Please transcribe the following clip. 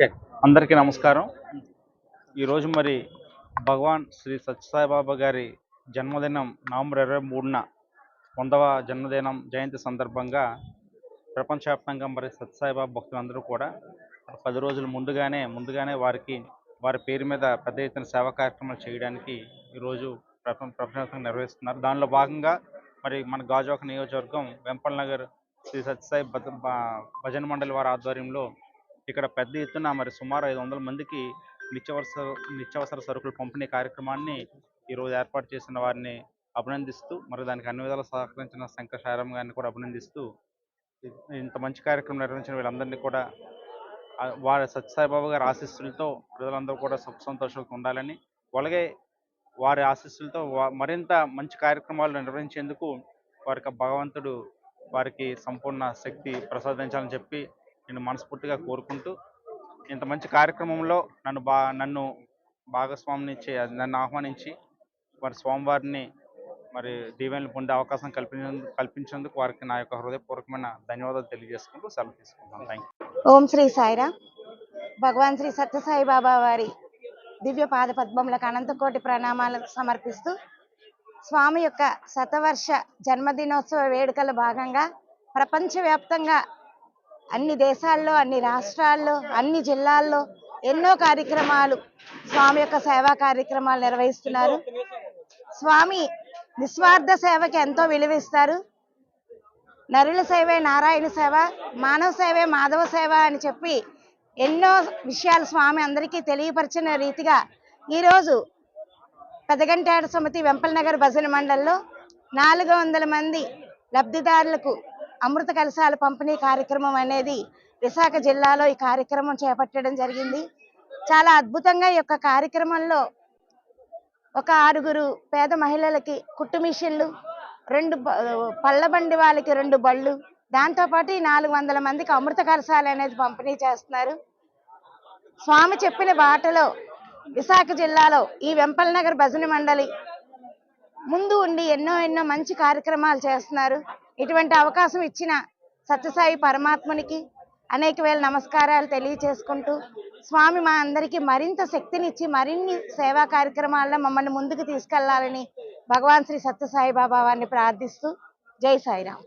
అందరికీ నమస్కారం. ఈరోజు మరి భగవాన్ శ్రీ సత్యసాయిబాబా గారి జన్మదినం నవంబర్ ఇరవై మూడున వందవ జన్మదినం జయంతి సందర్భంగా ప్రపంచవ్యాప్తంగా మరి సత్యసాయిబాబా భక్తులందరూ కూడా పది రోజుల ముందుగానే ముందుగానే వారికి వారి పేరు మీద పెద్ద ఎత్తున సేవా కార్యక్రమాలు చేయడానికి ఈరోజు ప్రపంచ ప్రపంచవ్యాప్తంగా నిర్వహిస్తున్నారు. దానిలో భాగంగా మరి మన గాజువాక నియోజకవర్గం వెంపల్ నగర్ శ్రీ సత్యసాయి భజన మండలి వారి ఆధ్వర్యంలో ఇక్కడ పెద్ద ఎత్తున మరి సుమారు ఐదు వందల మందికి నిత్యావసర నిత్యావసర సరుకుల పంపిణీ కార్యక్రమాన్ని ఈరోజు ఏర్పాటు చేసిన వారిని అభినందిస్తూ మరి దానికి అన్ని విధాలు సహకరించిన శంకర్ గారిని కూడా అభినందిస్తూ ఇంత మంచి కార్యక్రమం నిర్వహించిన వీళ్ళందరినీ కూడా వారి సత్యసాయిబాబు గారి ఆశీస్సులతో ప్రజలందరూ కూడా సుఖ సంతోషాలతో ఉండాలని అలాగే వారి ఆశీస్సులతో మరింత మంచి కార్యక్రమాలు నిర్వహించేందుకు వారికి భగవంతుడు వారికి సంపూర్ణ శక్తి ప్రసాదించాలని చెప్పి నేను మనస్ఫూర్తిగా కోరుకుంటూ ఇంత మంచి కార్యక్రమంలో నన్ను బా నన్ను భాగస్వామిని నన్ను ఆహ్వానించి వారి స్వామివారిని మరి దీవెనలు పొందే అవకాశం కల్పించేందుకు కల్పించేందుకు వారికి నా యొక్క హృదయపూర్వకమైన ధన్యవాదాలు తెలియజేసుకుంటూ సెలవు తీసుకుంటాను థ్యాంక్ ఓం శ్రీ సాయిరా. భగవాన్ శ్రీ సత్యసాయి బాబా వారి దివ్య పాద పద్మములకు అనంతకోటి ప్రణామాలు సమర్పిస్తూ స్వామి యొక్క శతవర్ష జన్మదినోత్సవ వేడుకల భాగంగా ప్రపంచవ్యాప్తంగా అన్ని దేశాల్లో అన్ని రాష్ట్రాల్లో అన్ని జిల్లాల్లో ఎన్నో కార్యక్రమాలు స్వామి యొక్క సేవా కార్యక్రమాలు నిర్వహిస్తున్నారు. స్వామి నిస్వార్థ సేవకి ఎంతో విలువిస్తారు. నరుల సేవే నారాయణ సేవ మానవ సేవే మాధవ సేవ అని చెప్పి ఎన్నో విషయాలు స్వామి అందరికీ తెలియపరిచిన రీతిగా ఈరోజు పెదగంటాడ సమితి వెంపల్ నగర్ భజన మండలిలో నాలుగు వందల మంది లబ్ధిదారులకు అమృత కలశాల పంపిణీ కార్యక్రమం అనేది విశాఖ జిల్లాలో ఈ కార్యక్రమం చేపట్టడం జరిగింది. చాలా అద్భుతంగా ఈ యొక్క కార్యక్రమంలో ఒక ఆరుగురు పేద మహిళలకి కుట్టు మిషన్లు రెండు బ- పళ్ళ బండి వాళ్ళకి రెండు బళ్ళు దాంతోపాటు ఈ నాలుగు వందల మందికి అమృత కలశాలు అనేది పంపిణీ చేస్తున్నారు. స్వామి చెప్పిన బాటలో విశాఖ జిల్లాలో ఈ వెంపల్ నగర్ భజన మండలి ముందు ఉండి ఎన్నో ఎన్నో మంచి కార్యక్రమాలు చేస్తున్నారు. ఇటువంటి అవకాశం ఇచ్చిన సత్యసాయి పరమాత్మునికి అనేక వేల నమస్కారాలు తెలియచేసుకుంటూ స్వామి మా అందరికీ మరింత శక్తినిచ్చి మరిన్ని సేవా కార్యక్రమాల్లో మమ్మల్ని ముందుకు తీసుకెళ్ళాలని భగవాన్ శ్రీ సత్యసాయి బాబా వారిని ప్రార్థిస్తూ జై సాయిరాం